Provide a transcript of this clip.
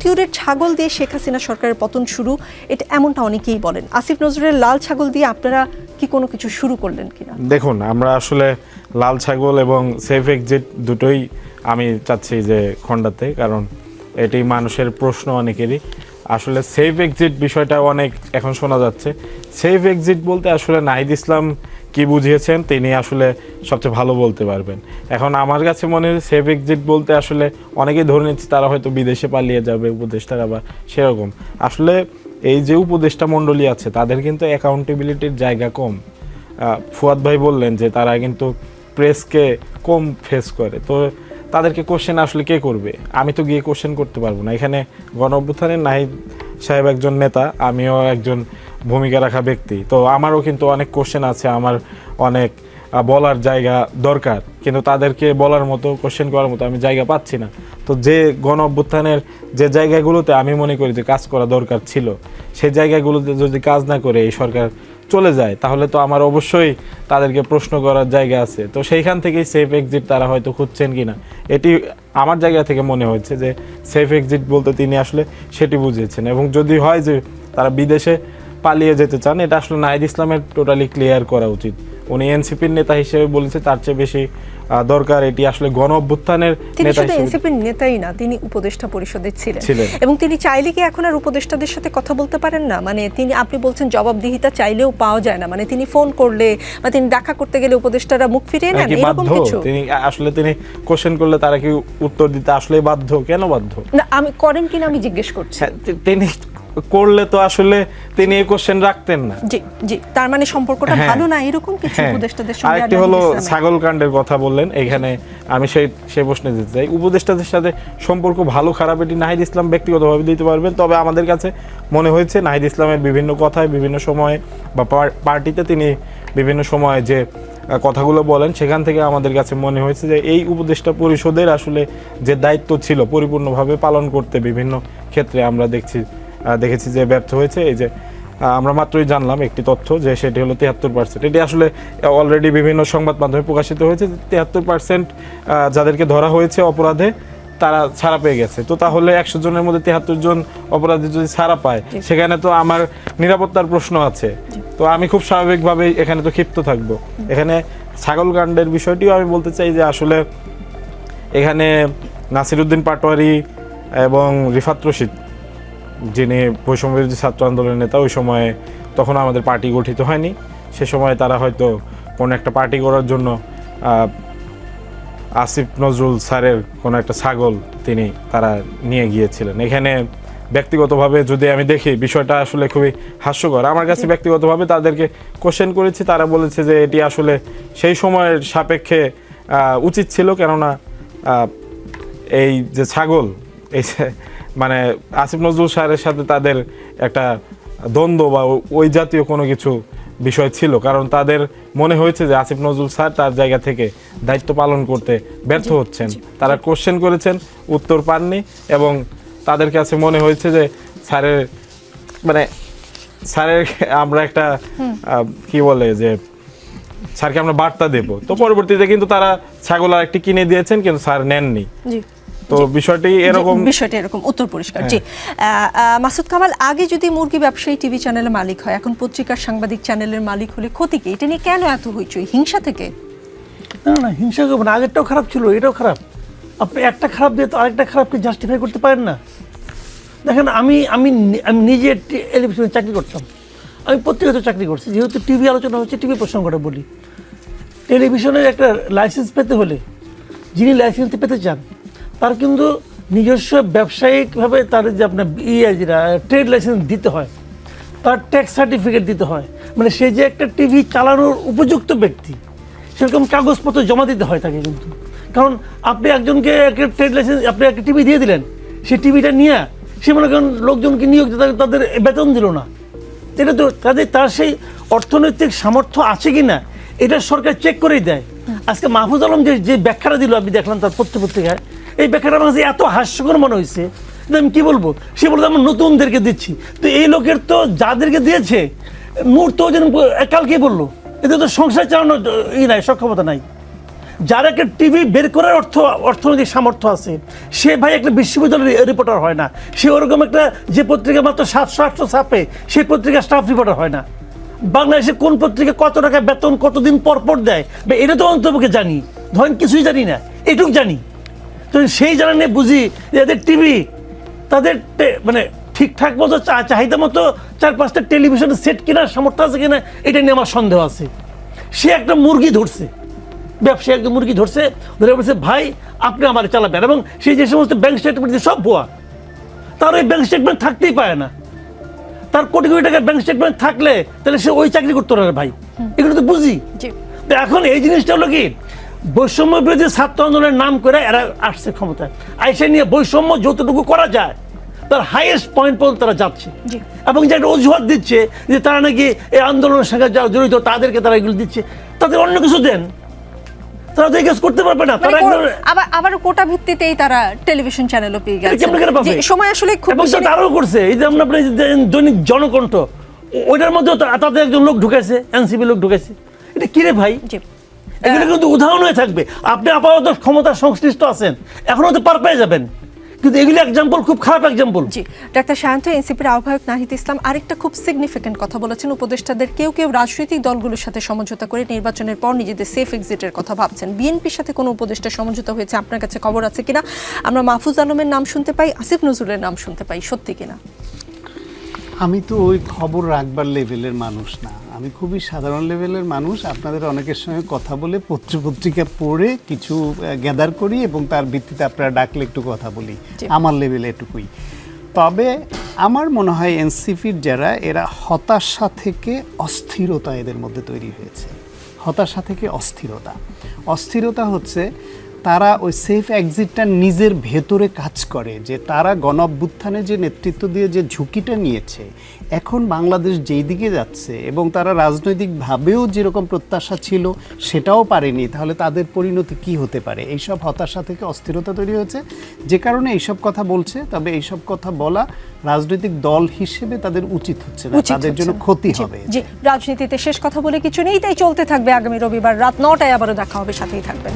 তিউরের ছাগল দিয়ে শেখ হাসিনা সরকারের পতন শুরু, এটা এমনটা অনেকেই বলেন। আসিফ নজরুলের লাল ছাগল দিয়ে আপনারা কি কোনো কিছু শুরু করলেন কিনা? দেখুন, আমরা আসলে লাল ছাগল এবং সেফ এক্সিট দুটোই আমি চাচ্ছি যে খণ্ডাতে, কারণ এটি মানুষের প্রশ্ন অনেকেরই। আসলে সেফ এক্সিট বিষয়টা অনেক এখন শোনা যাচ্ছে। সেফ এক্সিট বলতে আসলে নাহিদ ইসলাম কি বুঝিয়েছেন তিনি আসলে সবচেয়ে ভালো বলতে পারবেন। এখন আমার কাছে মনে হয় সেফ এক্সিট বলতে আসলে অনেকেই ধরে নিচ্ছে তারা হয়তো বিদেশে পালিয়ে যাবে, উপদেষ্টারা বা সেরকম। আসলে এই যে উপদেষ্টা মণ্ডলী আছে, তাদের কিন্তু অ্যাকাউন্টেবিলিটির জায়গা কম। ফুয়াদ ভাই বললেন যে তারা কিন্তু প্রেসকে কম ফেস করে। তো তাদেরকে কোশ্চেন আসলে কে করবে? আমি তো গিয়ে কোশ্চেন করতে পারব না। এখানে গণ অভ্যুত্থানের নাহিদ সাহেব একজন নেতা, আমিও একজন ভূমিকা রাখা ব্যক্তি। তো আমারও কিন্তু অনেক কোশ্চেন আছে, আমার অনেক বলার জায়গা দরকার। কিন্তু তাদেরকে বলার মতো কোশ্চেন করার মতো আমি জায়গা পাচ্ছি না। তো যে গণ অভ্যুত্থানের যে জায়গাগুলোতে আমি মনে করি যে কাজ করা দরকার ছিল, সেই জায়গাগুলোতে যদি কাজ না করে এই সরকার চলে যায়, তাহলে তো আমার অবশ্যই তাদেরকে প্রশ্ন করার জায়গা আছে। তো সেইখান থেকেই সেফ এক্সিট তারা হয়তো খুঁজছেন কি না এটি আমার জায়গা থেকে মনে হয়েছে যে সেফ এক্সিট বলতে তিনি আসলে সেটি বুঝিয়েছেন এবং যদি হয় যে, তারা বিদেশে পালিয়ে যেতে চান, এটা আসলে নাহিদ ইসলামের টোটালি ক্লিয়ার করা উচিত। উনি এনসিপির নেতা হিসেবে বলেছে তার চেয়ে বেশি দরকার এটি আসলে গণ অভ্যুত্থানের তিনি নেতা শুধু হিসেবে। এনসিপির নেতাই না তিনি উপদেষ্টা পরিষদের ছিলেন। এবং তিনি চাইলে কি এখন আর উপদেষ্টাদের সাথে কথা বলতে পারেন না? মানে তিনি আপনি বলছেন জবাবদিহিতা চাইলেও পাওয়া যায় না। মানে তিনি ফোন করলে বা তিনি দেখা করতে গেলে উপদেষ্টারা মুখ ফিরিয়ে নেন এরকম কিছু? তিনি আসলে তিনি কোশ্চেন করলে তারা কি উত্তর দিতে আসলে বাধ্য? কেন বাধ্য? না আমি করেন কিনা আমি জিজ্ঞেস করছি। হ্যাঁ, তিনি করলে তো আসলে তিনি এই কোশ্চেন রাখতেন না জি জি তার মানে সম্পর্কটা হ্যাঁ। ভালো না এরকম কিছু হ্যাঁ উপদেষ্টাদের সঙ্গে আরেকটি হলো? ছাগল কাণ্ডের কথা বললেন এখানে আমি সেই সেই প্রশ্নে যেতে চাই উপদেষ্টাদের সাথে সম্পর্ক ভালো খারাপ এটি নাহিদ ইসলাম ব্যক্তিগতভাবে দিতে পারবেন তবে আমাদের কাছে মনে হয়েছে নাহিদ ইসলামের বিভিন্ন কথায় বিভিন্ন সময়ে বা পার- পার্টিতে তিনি বিভিন্ন সময়ে যে কথাগুলো বলেন সেখান থেকে আমাদের কাছে মনে হয়েছে যে এই উপদেষ্টা পরিষদের আসলে যে দায়িত্ব ছিল পরিপূর্ণভাবে পালন করতে বিভিন্ন ক্ষেত্রে আমরা দেখছি দেখেছি যে ব্যর্থ হয়েছে। এই যে আমরা মাত্রই জানলাম একটি তথ্য যে সেটি হলো তিয়াত্তর পার্সেন্ট এটি আসলে অলরেডি বিভিন্ন সংবাদ মাধ্যমে প্রকাশিত হয়েছে তিয়াত্তর পার্সেন্ট যাদেরকে ধরা হয়েছে অপরাধে তারা ছাড়া পেয়ে গেছে। তো তাহলে একশো জনের মধ্যে তিয়াত্তর জন অপরাধী যদি ছাড়া পায় সেখানে তো আমার নিরাপত্তার প্রশ্ন আছে। তো আমি খুব স্বাভাবিকভাবে এখানে তো ক্ষিপ্ত থাকব। এখানে ছাগল কাণ্ডের বিষয়টিও আমি বলতে চাই যে আসলে এখানে নাসিরুদ্দিন পাটোয়ারি এবং রিফাত রশিদ যিনি বৈষম্য বিরোধী ছাত্র আন্দোলনের নেতা, ওই সময়ে তখন আমাদের পার্টি গঠিত হয়নি। সে সময় তারা হয়তো কোনো একটা পার্টি করার জন্য আসিফ নজরুল স্যারের কোনো একটা ছাগল তিনি তারা নিয়ে গিয়েছিলেন। এখানে ব্যক্তিগতভাবে যদি আমি দেখি, বিষয়টা আসলে খুবই হাস্যকর। আমার কাছে ব্যক্তিগতভাবে তাদেরকে কোশ্চেন করেছি, তারা বলেছে যে এটি আসলে সেই সময়ের সাপেক্ষে উচিত ছিল কেননা এই যে ছাগল, এই মানে আসিফ নজরুল স্যারের সাথে তাদের একটা দ্বন্দ্ব বা ওই জাতীয় কোনো কিছু বিষয় ছিল। কারণ তাদের মনে হয়েছে যে আসিফ নজরুল স্যার তার জায়গা থেকে দায়িত্ব পালন করতে ব্যর্থ হচ্ছেন। তারা কোশ্চেন করেছেন উত্তর পাননি এবং তাদের কাছে মনে হয়েছে যে স্যারের মানে স্যারের আমরা একটা কি বলে যে স্যারকে আমরা বার্তা দেব। তো পরবর্তীতে কিন্তু তারা ছাগল আর একটি কিনে দিয়েছেন কিন্তু স্যার নেননি। তো বিষয়টি এরকম বিষয়টা এরকম উত্তর পরিষ্কার। জি মাসুদ কামাল আগে যদি মুরগি ব্যবসায়ী টিভি চ্যানেলের মালিক হয় এখন পত্রিকার সাংবাদিক চ্যানেলের মালিক হলে ক্ষতি কি? এটা নিয়ে কেন এত হইচই? হিংসা থেকে? না না হিংসা করব না। আগেরটাও খারাপ ছিল এটাও খারাপ। আপনি একটা খারাপ দিয়ে তো আরেকটা খারাপকে জাস্টিফাই করতে পারেন না। দেখেন আমি আমি আমি নিজে টেলিভিশনে চাকরি করতাম। আমি পত্রিকাতে চাকরি করছি। যেহেতু টিভি আলোচনা হচ্ছে টিভি প্রসঙ্গটা বলি। টেলিভিশনের একটা লাইসেন্স পেতে হলে যিনি লাইসেন্স পেতে চান তার কিন্তু নিজস্ব ব্যবসায়িকভাবে তার যে আপনার ইয়ে যেটা ট্রেড লাইসেন্স দিতে হয় তার ট্যাক্স সার্টিফিকেট দিতে হয়। মানে সে যে একটা টিভি চালানোর উপযুক্ত ব্যক্তি সেরকম কাগজপত্র জমা দিতে হয় তাকে কিন্তু। কারণ আপনি একজনকে একটা ট্রেড লাইসেন্স আপনি একটা টিভি দিয়ে দিলেন সেই টিভিটা নিয়ে সে মনে করেন লোকজনকে নিয়োগ দিতে তাদের বেতন দিল না। এটা তো তাদের তার সেই অর্থনৈতিক সামর্থ্য আছে কি না এটা সরকার চেক করেই দেয়। আজকে মাহফুজ আলম যে যে ব্যাখ্যাটা দিল আপনি দেখলাম তার পত্র পত্রিকায় এই ব্যাখ্যাটা কাছে এত হাস্যকর মনে হয়েছে আমি কি বলব? সে বলতো আমরা নতুনদেরকে দিচ্ছি। তো এই লোকের তো যাদেরকে দিয়েছে মুহূর্ত যেন কালকে বলল, এদের তো সংসার চালানোর, ই নাই, সক্ষমতা নাই। যার একটা টিভি বের করার অর্থ, অর্থনৈতিক সামর্থ্য আছে, সে ভাই একটা বিশ্ববিদ্যালয়ের রিপোর্টার হয় না। সে ওরকম একটা যে পত্রিকা মাত্র সাতশো, আটশো ছাপে, সেই পত্রিকার স্টাফ রিপোর্টার হয় না। বাংলাদেশে কোন পত্রিকা কত টাকা বেতন, কতদিন পর পর দেয়? বা এটা তো অন্তপক্ষে জানি। ধরেন কিছুই জানি না, এটুক জানি। তো সেই জানা নিয়ে বুঝি যে এদের টিভি তাদের মানে ঠিকঠাক মতো চাহিদা মতো চার পাঁচটা টেলিভিশনের সেট কেনার সামর্থ্য আছে কিনা এটা নিয়ে আমার সন্দেহ আছে। সে একটা মুরগি ধরছে ব্যবসায়ী একটা মুরগি ধরছে ধরে বলছে ভাই আপনি আমার চালাবেন। এবং সেই যে সমস্ত ব্যাংক স্টেটমেন্ট দিয়ে সব ভুয়া। তার ওই ব্যাংক স্টেটমেন্ট থাকতেই পারে না। তার কোটি কোটি টাকার ব্যাংক স্টেটমেন্ট থাকলে তাহলে সে ওই চাকরি করতে পারে ভাই। এগুলো তো বুঝি। তো এখন এই জিনিসটা হলো কি বৈষম্য বিরোধী ছাত্র আন্দোলনের নাম করে এরা আসছে ক্ষমতায়। আইসে নিয়ে বৈষম্য যতটুকু করা যায় তার হাইয়েস্ট পয়েন্ট পর্যন্ত তারা যাচ্ছে। এবং যে একটা অজুহাত দিচ্ছে যে তারা নাকি এই আন্দোলনের সঙ্গে যারা জড়িত তাদেরকে তারা এগুলো দিচ্ছে তাদের অন্য কিছু দেন। তারা তো কাজ করতে পারবে না মানে তারা আবার আবার কোটা ভিত্তিতেই তারা টেলিভিশন চ্যানেলও পেয়ে গেছে। সময় আসলে খুব বেশি তারাও করছে এই যে আমরা দৈনিক জনকণ্ঠ ওইটার মধ্যেও তা- তাদের একজন লোক ঢুকেছে এনসিপি লোক ঢুকেছে এটা কি রে ভাই? জি। এগুলো কিন্তু উদাহরণ হয়ে থাকবে। আপনি আপাতত ক্ষমতা সংশ্লিষ্ট আছেন। এখনও তো পার পেয়ে যাবেন। কিন্তু এগুলো এক্সাম্পল খুব খারাপ এক্সাম্পল জি ডাক্তার শান্ত এনসিপির আহ্বায়ক নাহিদ ইসলাম আরেকটা খুব সিগনিফিকেন্ট কথা বলেছেন। উপদেষ্টাদের কেউ কেউ রাজনৈতিক দলগুলোর সাথে সমঝোতা করে নির্বাচনের পর নিজেদের সেফ এক্সিটের কথা ভাবছেন। বিএনপির সাথে কোনো উপদেষ্টা সমঝোতা হয়েছে? আপনার কাছে খবর আছে কিনা? আমরা মাহফুজ আলমের নাম শুনতে পাই আসিফ নজরুলের নাম শুনতে পাই। সত্যি কিনা? আমি তো ওই খবর রাখবার লেভেলের মানুষ না। আমি খুবই সাধারণ লেভেলের মানুষ আপনাদের অনেকের সঙ্গে কথা বলে পত্র পত্রিকা পড়ে কিছু গ্যাদার করি এবং তার ভিত্তিতে আপনারা ডাকলে একটু কথা বলি। আমার লেভেলে এটুকুই। তবে আমার মনে হয় এনসিপির যারা এরা হতাশা থেকে অস্থিরতা এদের মধ্যে তৈরি হয়েছে। হতাশা থেকে অস্থিরতা। অস্থিরতা হচ্ছে তারা ওই সেফ এক্সিটটা নিজের ভেতরে কাজ করে যে তারা গণ যে নেতৃত্ব দিয়ে যে ঝুঁকিটা নিয়েছে এখন বাংলাদেশ যেই দিকে যাচ্ছে এবং তারা রাজনৈতিকভাবেও যেরকম প্রত্যাশা ছিল সেটাও পারেনি তাহলে তাদের পরিণতি কি হতে পারে? এইসব হতাশা থেকে অস্থিরতা তৈরি হয়েছে। যে কারণে এইসব কথা বলছে তবে এইসব কথা বলা রাজনৈতিক দল হিসেবে তাদের উচিত হচ্ছে না তাদের জন্য ক্ষতি হবে। জি রাজনীতিতে শেষ কথা বলে কিছু নেই তাই চলতে থাকবে আগামী রবিবার রাত নটায় আবারও দেখা হবে সাথেই থাকবেন।